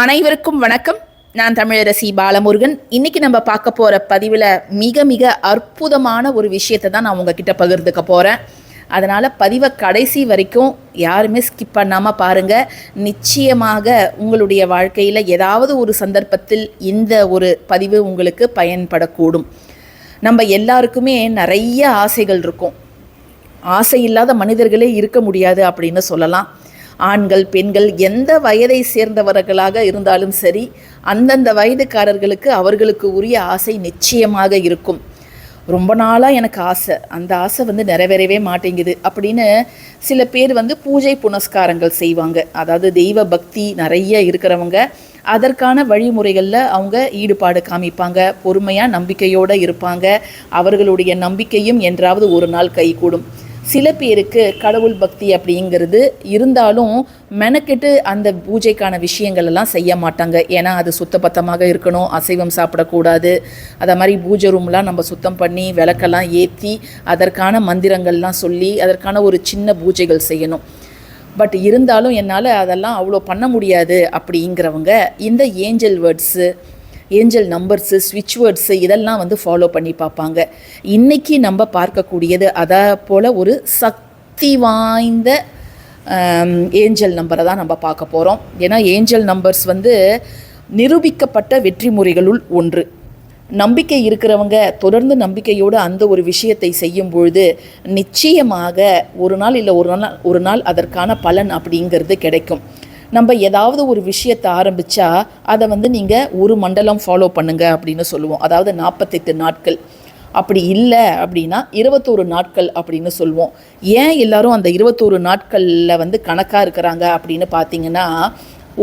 அனைவருக்கும் வணக்கம். நான் தமிழரசி பாலமுருகன். இன்னைக்கு நம்ம பார்க்க போகிற பதிவில் மிக மிக அற்புதமான ஒரு விஷயத்தை தான் நான் உங்ககிட்ட பகிர்ந்துக்க போகிறேன் அதனால் பதிவை கடைசி வரைக்கும் யாருமே ஸ்கிப் பண்ணாமல் பாருங்கள் நிச்சயமாக உங்களுடைய வாழ்க்கையில் ஏதாவது ஒரு சந்தர்ப்பத்தில் இந்த ஒரு பதிவு உங்களுக்கு பயன்படக்கூடும். நம்ம எல்லாருக்குமே நிறைய ஆசைகள் இருக்கும். ஆசை இல்லாத மனிதர்களே இருக்க முடியாது அப்படின்னு சொல்லலாம். ஆண்கள் பெண்கள் எந்த வயதை சேர்ந்தவர்களாக இருந்தாலும் சரி அந்தந்த வயதுக்காரர்களுக்கு அவர்களுக்கு உரிய ஆசை நிச்சயமாக இருக்கும். ரொம்ப நாளாக எனக்கு ஆசை. அந்த ஆசை வந்து நிறைவேறவே மாட்டேங்குது அப்படின்னு சில பேர் வந்து பூஜை புனஸ்காரங்கள் செய்வாங்க. அதாவது தெய்வ பக்தி நிறைய இருக்கிறவங்க அதற்கான வழிமுறைகளில் அவங்க ஈடுபாடு காமிப்பாங்க பொறுமையாக நம்பிக்கையோடு இருப்பாங்க. அவர்களுடைய நம்பிக்கையும் என்றாவது ஒரு நாள் கைகூடும். சில பேருக்கு கடவுள் பக்தி அப்படிங்கிறது இருந்தாலும் மெனக்கெட்டு அந்த பூஜைக்கான விஷயங்கள் எல்லாம் செய்ய மாட்டாங்க. ஏன்னா அது சுத்தபத்தமாக இருக்கணும் அசைவம் சாப்பிடக்கூடாது. அதை மாதிரி பூஜை ரூம்லாம் நம்ம சுத்தம் பண்ணி விளக்கெல்லாம் ஏற்றி அதற்கான மந்திரங்கள்லாம் சொல்லி அதற்கான ஒரு சின்ன பூஜைகள் செய்யணும். பட் இருந்தாலும் என்னால் அதெல்லாம் அவ்வளோ பண்ண முடியாது அப்படிங்கிறவங்க இந்த ஏஞ்சல் வேர்ட்ஸு ஏஞ்சல் நம்பர்ஸு ஸ்விட்ச் வேர்ட்ஸு இதெல்லாம் வந்து ஃபாலோ பண்ணி பார்ப்பாங்க. இன்றைக்கி நம்ம பார்க்கக்கூடியது அதை போல் ஒரு சக்தி வாய்ந்த ஏஞ்சல் நம்பரை தான் நம்ம பார்க்க போகிறோம் ஏன்னா ஏஞ்சல் நம்பர்ஸ் வந்து நிரூபிக்கப்பட்ட வெற்றி முறைகளுள் ஒன்று. நம்பிக்கை இருக்கிறவங்க தொடர்ந்து நம்பிக்கையோடு அந்த ஒரு விஷயத்தை செய்யும் பொழுது நிச்சயமாக ஒரு நாள் இல்லை ஒரு நாள் ஒரு நாள் அதற்கான பலன் அப்படிங்கிறது கிடைக்கும். நம்ம ஏதாவது ஒரு விஷயத்தை ஆரம்பித்தா அதை வந்து நீங்கள் ஒரு மண்டலம் ஃபாலோ பண்ணுங்க அப்படின்னு சொல்லுவோம். அதாவது நாற்பத்தெட்டு நாட்கள். அப்படி இல்லை அப்படின்னா இருபத்தோரு நாட்கள் அப்படின்னு சொல்லுவோம். ஏன் எல்லாரும் அந்த இருபத்தோரு நாட்களில் வந்து கணக்காக இருக்கிறாங்க அப்படின்னு பார்த்தீங்கன்னா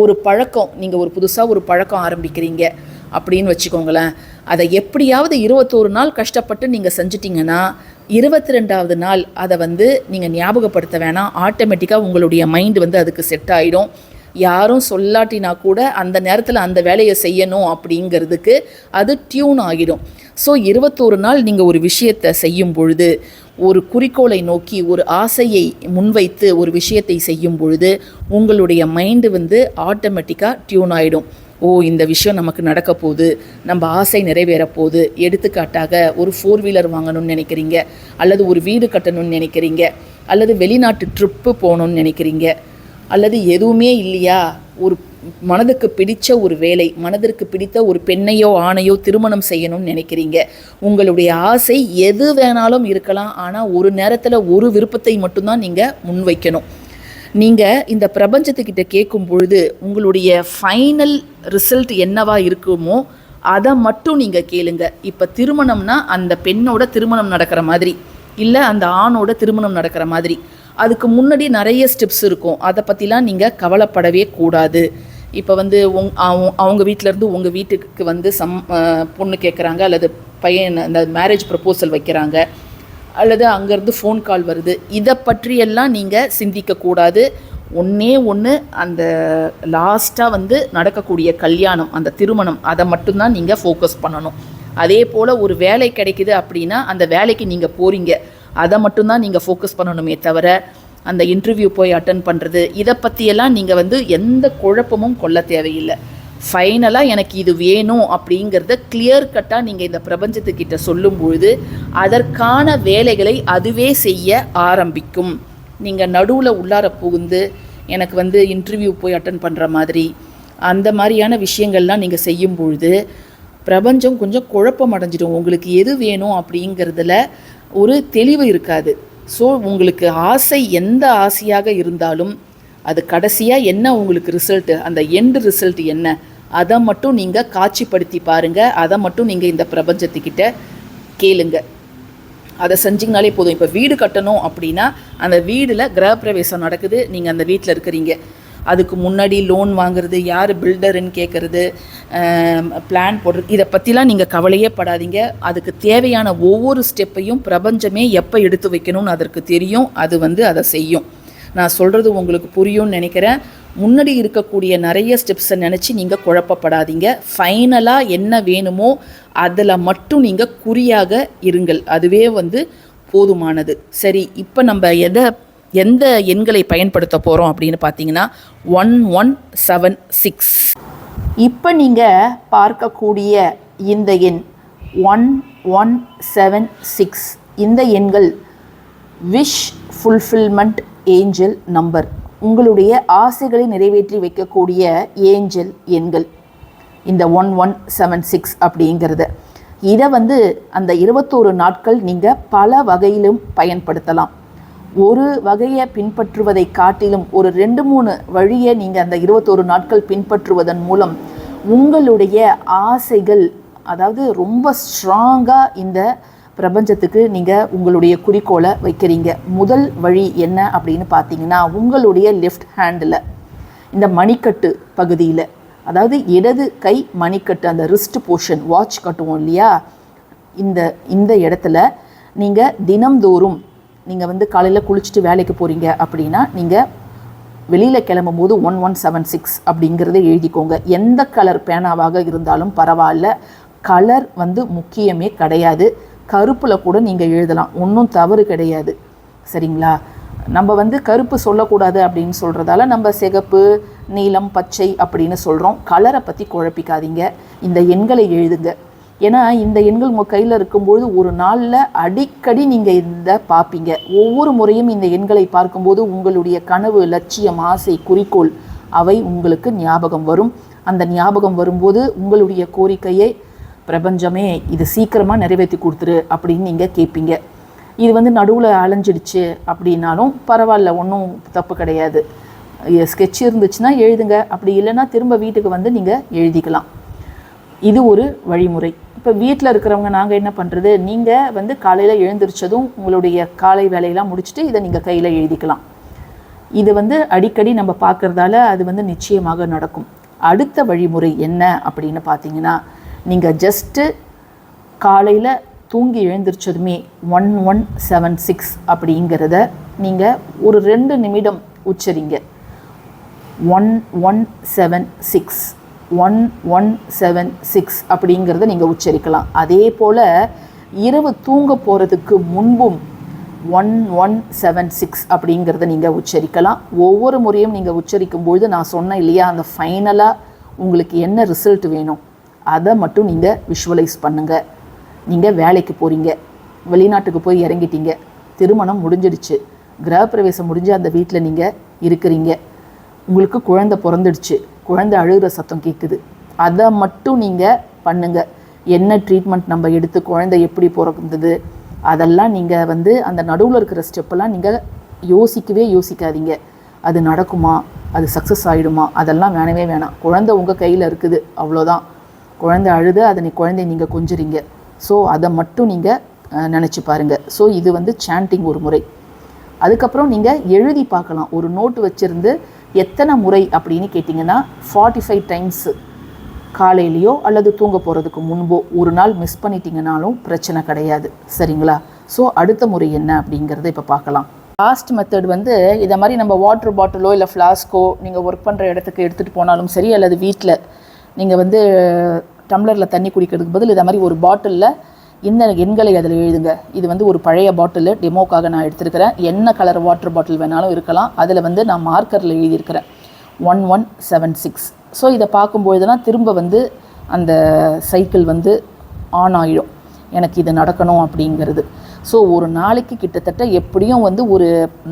ஒரு பழக்கம். நீங்கள் ஒரு புதுசாக ஒரு பழக்கம் ஆரம்பிக்கிறீங்க அப்படின்னு வச்சுக்கோங்களேன். அதை எப்படியாவது இருபத்தோரு நாள் கஷ்டப்பட்டு நீங்கள் செஞ்சிட்டிங்கன்னா இருபத்தி ரெண்டாவது நாள் அதை வந்து நீங்கள் ஞாபகப்படுத்த வேணாம். ஆட்டோமேட்டிக்காக உங்களுடைய மைண்டு வந்து அதுக்கு செட் ஆகிடும் யாரும் சொல்லாட்டினா கூட அந்த நேரத்தில் அந்த வேலையை செய்யணும் அப்படிங்கிறதுக்கு அது டியூன் ஆகிடும். ஸோ இருபத்தோரு நாள் நீங்கள் ஒரு விஷயத்தை செய்யும் பொழுது ஒரு குறிக்கோளை நோக்கி ஒரு ஆசையை முன்வைத்து ஒரு விஷயத்தை செய்யும் பொழுது உங்களுடைய மைண்டு வந்து ஆட்டோமேட்டிக்காக டியூன் ஆகிடும் ஓ இந்த விஷயம் நமக்கு நடக்க போகுது நம்ம ஆசை நிறைவேற போகுது எடுத்துக்காட்டாக ஒரு ஃபோர் வீலர் வாங்கணும்னு நினைக்கிறீங்க அல்லது ஒரு வீடு கட்டணும்னு நினைக்கிறீங்க அல்லது வெளிநாட்டு ட்ரிப்பு போகணும்னு நினைக்கிறீங்க அல்லது எதுவுமே இல்லையா? ஒரு மனதுக்கு பிடித்த ஒரு வேலை மனதிற்கு பிடித்த ஒரு பெண்ணையோ ஆணையோ திருமணம் செய்யணும்னு நினைக்கிறீங்க. உங்களுடைய ஆசை எது வேணாலும் இருக்கலாம். ஆனால் ஒரு நேரத்தில் ஒரு விருப்பத்தை மட்டும்தான் நீங்கள் முன்வைக்கணும். நீங்கள் இந்த பிரபஞ்சத்துக்கிட்ட கேட்கும் பொழுது உங்களுடைய ஃபைனல் ரிசல்ட் என்னவா இருக்குமோ அதை மட்டும் நீங்கள் கேளுங்க. இப்போ திருமணம்னா அந்த பெண்ணோட திருமணம் நடக்கிற மாதிரி இல்லை அந்த ஆணோட திருமணம் நடக்கிற மாதிரி. அதுக்கு முன்னாடி நிறைய ஸ்டெப்ஸ் இருக்கும். அதை பற்றிலாம் நீங்கள் கவலைப்படவே கூடாது. இப்போ வந்து உங் அவங்க வீட்டிலேருந்து உங்கள் வீட்டுக்கு வந்து சம் பொண்ணு கேட்குறாங்க அல்லது பையன் அந்த மேரேஜ் ப்ரப்போசல் வைக்கிறாங்க அல்லது அங்கேருந்து ஃபோன் கால் வருது. இதை பற்றியெல்லாம் நீங்கள் சிந்திக்கக்கூடாது ஒன்றே ஒன்று அந்த லாஸ்ட்டாக வந்து நடக்கக்கூடிய கல்யாணம் அந்த திருமணம் அதை மட்டும்தான் நீங்கள் ஃபோக்கஸ் பண்ணணும். அதே போல் ஒரு வேலை கிடைக்குது அப்படின்னா அந்த வேலைக்கு நீங்கள் போகிறீங்க அதை மட்டும்தான் நீங்கள் ஃபோக்கஸ் பண்ணணுமே தவிர அந்த இன்டர்வியூ போய் அட்டன் பண்ணுறது இதை பற்றியெல்லாம் நீங்கள் வந்து எந்த குழப்பமும் கொள்ள தேவையில்லை. ஃபைனலாக எனக்கு இது வேணும் அப்படிங்கிறத கிளியர் கட்டாக நீங்கள் இந்த பிரபஞ்சத்துக்கிட்ட சொல்லும்பொழுது அதற்கான வேலைகளை அதுவே செய்ய ஆரம்பிக்கும். நீங்கள் நடுவில் உள்ளார புகுந்து எனக்கு வந்து இன்டர்வியூ போய் அட்டன் பண்ணுற மாதிரி அந்த மாதிரியான விஷயங்கள்லாம் நீங்கள் செய்யும் பொழுது பிரபஞ்சம் கொஞ்சம் குழப்பம் அடைஞ்சிடும். உங்களுக்கு எது வேணும் அப்படிங்கிறதுல ஒரு தெளிவு இருக்காது. ஸோ உங்களுக்கு ஆசை எந்த ஆசையாக இருந்தாலும் அது கடைசியாக என்ன உங்களுக்கு ரிசல்ட்டு அந்த எண்டு ரிசல்ட் என்ன? அதை மட்டும் நீங்கள் காட்சிப்படுத்தி பாருங்கள் அதை மட்டும் நீங்கள் இந்த பிரபஞ்சத்துக்கிட்ட கேளுங்க. அதை செஞ்சிங்கனாலே போதும். இப்போ வீடு கட்டணும் அப்படின்னா அந்த வீடில் கிரகப்பிரவேசம் நடக்குது. நீங்கள் அந்த வீட்டில் இருக்கிறீங்க. அதுக்கு முன்னாடி லோன் வாங்குறது யார் பில்டருன்னு கேட்குறது பிளான் போடுறது இதை பற்றிலாம் நீங்கள் கவலையே படாதீங்க. அதுக்கு தேவையான ஒவ்வொரு ஸ்டெப்பையும் பிரபஞ்சமே எப்போ எடுத்து வைக்கணும்னு அதற்கு தெரியும். அது வந்து அதை செய்யும். நான் சொல்கிறது உங்களுக்கு புரியும்னு நினைக்கிறேன். முன்னாடி இருக்கக்கூடிய நிறைய ஸ்டெப்ஸை நினச்சி நீங்கள் குழப்பப்படாதீங்க. ஃபைனலாக என்ன வேணுமோ அதில் மட்டும் நீங்கள் குறியாக இருங்கள். அதுவே வந்து போதுமானது. சரி இப்போ நம்ம எதை எந்த எண்களை பயன்படுத்த போகிறோம் அப்படின்னு பார்த்தீங்கன்னா ஒன் ஒன் செவன் சிக்ஸ் இப்போ நீங்கள் பார்க்கக்கூடிய இந்த எண் ஒன் ஒன் செவன் சிக்ஸ் இந்த எண்கள் விஷ் ஃபுல்ஃபில்மெண்ட் ஏஞ்சல் நம்பர் உங்களுடைய ஆசைகளை நிறைவேற்றி வைக்கக்கூடிய ஏஞ்சல் எண்கள். இந்த ஒன் ஒன் செவன் சிக்ஸ் அப்படிங்கிறது. இதை வந்து அந்த இருபத்தோரு நாட்கள் நீங்கள் பல வகையிலும் பயன்படுத்தலாம். ஒரு வகையை பின்பற்றுவதை காட்டிலும் ஒரு ரெண்டு மூணு வழியை நீங்கள் அந்த இருபத்தோரு நாட்கள் பின்பற்றுவதன் மூலம் உங்களுடைய ஆசைகள் அதாவது ரொம்ப ஸ்ட்ராங்காக இந்த பிரபஞ்சத்துக்கு நீங்கள் உங்களுடைய குறிக்கோளை வைக்கிறீங்க. முதல் வழி என்ன அப்படின்னு பார்த்தீங்கன்னா உங்களுடைய லெஃப்ட் ஹேண்டில் இந்த மணிக்கட்டு பகுதியில் அதாவது இடது கை மணிக்கட்டு அந்த ரிஸ்ட் போர்ஷன் வாட்ச் கட்டுவோம் இல்லையா? இந்த இந்த இடத்துல நீங்கள் தினம்தோறும் நீங்கள் வந்து காலையில் குளிச்சுட்டு வேலைக்கு போகிறீங்க அப்படின்னா நீங்கள் வெளியில் கிளம்பும் போது ஒன் ஒன் செவன் சிக்ஸ் அப்படிங்கிறத எழுதிக்கோங்க. எந்த கலர் பேனாவாக இருந்தாலும் பரவாயில்ல. கலர் வந்து முக்கியமே கிடையாது. கருப்பில் கூட நீங்கள் எழுதலாம். ஒன்றும் தவறு கிடையாது. சரிங்களா? நம்ம வந்து கருப்பு சொல்லக்கூடாது அப்படின்னு சொல்கிறதால நம்ம சிகப்பு நீலம் பச்சை அப்படின்னு சொல்கிறோம் கலரை பற்றி குழப்பிக்காதீங்க. இந்த எண்களை எழுதுங்க. ஏன்னா இந்த எண்கள் உங்கள் கையில் இருக்கும்பொழுது ஒரு நாளில் அடிக்கடி நீங்கள் இந்த பார்ப்பீங்க ஒவ்வொரு முறையும் இந்த எண்களை பார்க்கும்போது உங்களுடைய கனவு லட்சியம் ஆசை குறிக்கோள் அவை உங்களுக்கு ஞாபகம் வரும். அந்த ஞாபகம் வரும்போது உங்களுடைய கோரிக்கையை பிரபஞ்சமே இது சீக்கிரமாக நிறைவேற்றி கொடுத்துரு அப்படின்னு நீங்கள் கேட்பீங்க இது வந்து நடுவில் அலைஞ்சிடுச்சு அப்படின்னாலும் பரவாயில்ல ஒன்றும் தப்பு கிடையாது. ஸ்கெட்ச் இருந்துச்சுன்னா எழுதுங்க. அப்படி இல்லைன்னா திரும்ப வீட்டுக்கு வந்து நீங்கள் எழுதிக்கலாம். இது ஒரு வழிமுறை. இப்போ வீட்டில் இருக்கிறவங்க நாங்கள் என்ன பண்ணுறது நீங்கள் வந்து காலையில் எழுந்திரிச்சதும் உங்களுடைய காலை வேலையெல்லாம் முடிச்சுட்டு இதை நீங்கள் கையில் எழுதிக்கலாம். இது வந்து அடிக்கடி நம்ம பார்க்குறதால அது வந்து நிச்சயமாக நடக்கும். அடுத்த வழிமுறை என்ன அப்படின்னு பார்த்தீங்கன்னா நீங்கள் ஜஸ்ட்டு காலையில் தூங்கி எழுந்திரிச்சதுமே ஒன் ஒன் செவன் சிக்ஸ் அப்படிங்கிறத நீங்கள் ஒரு ரெண்டு நிமிடம் உச்சரிங்க. One one seven six one one seven six அப்படிங்கிறத நீங்கள் உச்சரிக்கலாம். அதே போல் இரவு தூங்க போகிறதுக்கு முன்பும் ஒன் ஒன் செவன் சிக்ஸ் அப்படிங்கிறத நீங்கள் உச்சரிக்கலாம். ஒவ்வொரு முறையும் நீங்கள் உச்சரிக்கும் பொழுது நான் சொன்னேன் இல்லையா அந்த ஃபைனலாக உங்களுக்கு என்ன ரிசல்ட் வேணும் அதை மட்டும் நீங்கள் விஷுவலைஸ் பண்ணுங்கள் நீங்கள் வேலைக்கு போகிறீங்க வெளிநாட்டுக்கு போய் இறங்கிட்டீங்க திருமணம் முடிஞ்சிடுச்சு கிரகப்பிரவேசம் முடிஞ்சு அந்த வீட்டில் நீங்கள் இருக்கிறீங்க உங்களுக்கு குழந்தை பிறந்துடுச்சு குழந்தை அழுகிற சத்தம் கேட்குது அதை மட்டும் நீங்கள் பண்ணுங்கள் என்ன ட்ரீட்மெண்ட் நம்ம எடுத்து குழந்தை எப்படி பிறந்தது அதெல்லாம் நீங்கள் வந்து அந்த நடுவில் இருக்கிற ஸ்டெப்பெல்லாம் நீங்கள் யோசிக்கவே யோசிக்காதீங்க. அது நடக்குமா? அது சக்ஸஸ் ஆகிடுமா அதெல்லாம் வேணவே வேணாம். குழந்தை உங்கள் கையில் இருக்குது அவ்வளோதான் குழந்தை அழுது அதை நீ குழந்தைய நீங்கள் கொஞ்சுறீங்க. ஸோ அதை மட்டும் நீங்கள் நினச்சி பாருங்கள் ஸோ இது வந்து சாண்டிங் ஒரு முறை. அதுக்கப்புறம் நீங்கள் எழுதி பார்க்கலாம். ஒரு நோட்டு வச்சுருந்து எத்தனை முறை அப்படின்னு கேட்டிங்கன்னா ஃபார்ட்டி ஃபைவ் டைம்ஸு காலையிலையோ அல்லது தூங்க போகிறதுக்கு முன்போ ஒரு நாள் மிஸ் பண்ணிட்டீங்கனாலும் பிரச்சனை கிடையாது. சரிங்களா? ஸோ அடுத்த முறை என்ன அப்படிங்கிறத இப்போ பார்க்கலாம். லாஸ்ட் மெத்தட் வந்து இதை மாதிரி நம்ம வாட்டர் பாட்டிலோ இல்லை ஃப்ளாஸ்க்கோ நீங்கள் ஒர்க் பண்ணுற இடத்துக்கு எடுத்துகிட்டு போனாலும் சரி அல்லது வீட்டில் நீங்கள் வந்து டம்ளரில் தண்ணி குடிக்கிறதுக்கு பதில் இதை மாதிரி ஒரு பாட்டிலில் இந்த எண்களை அதில் எழுதுங்க. இது வந்து ஒரு பழைய பாட்டில் டெமோக்காக நான் எடுத்திருக்கிறேன். என்ன கலர் வாட்டர் பாட்டில் வேணாலும் இருக்கலாம். அதில் வந்து நான் மார்க்கரில் எழுதியிருக்கிறேன். One one seven six so இதை பார்க்கும்பொழுதுனா திரும்ப வந்து அந்த சைக்கிள் வந்து ஆன் ஆகிடும் எனக்கு இது நடக்கணும் அப்படிங்கிறது. ஸோ ஒரு நாளைக்கு கிட்டத்தட்ட எப்படியும் வந்து ஒரு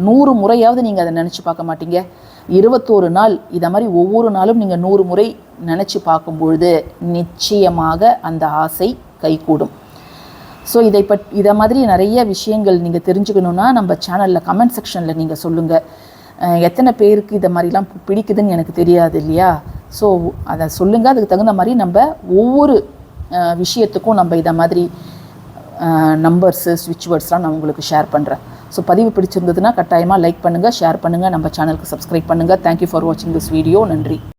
நூறு முறையாவது நீங்கள் அதை நினச்சி பார்க்க மாட்டீங்க. இருபத்தோரு நாள் இதை மாதிரி ஒவ்வொரு நாளும் நீங்கள் நூறு முறை நினச்சி பார்க்கும்பொழுது நிச்சயமாக அந்த ஆசை கைகூடும். ஸோ இதை பட் இதை மாதிரி நிறைய விஷயங்கள் நீங்கள் தெரிஞ்சுக்கணுன்னா நம்ம சேனலில் கமெண்ட் செக்ஷனில் நீங்கள் சொல்லுங்கள் எத்தனை பேருக்கு இதை மாதிரிலாம் பிடிக்குதுன்னு எனக்கு தெரியாது இல்லையா? ஸோ அதை சொல்லுங்கள் அதுக்கு தகுந்த மாதிரி நம்ம ஒவ்வொரு விஷயத்துக்கும் நம்ம இதை மாதிரி நம்பர்ஸு ஸ்விட்ச் வேர்ட்ஸ்லாம் நான் உங்களுக்கு ஷேர் பண்ணுறேன் ஸோ பதிவு பிடிச்சிருந்ததுன்னா கட்டாயமாக லைக் பண்ணுங்கள் ஷேர் பண்ணுங்கள் நம்ம சேனலுக்கு சப்ஸ்கிரைப் பண்ணுங்கள் தேங்க்யூ ஃபார் வாட்சிங் திஸ் வீடியோ நன்றி.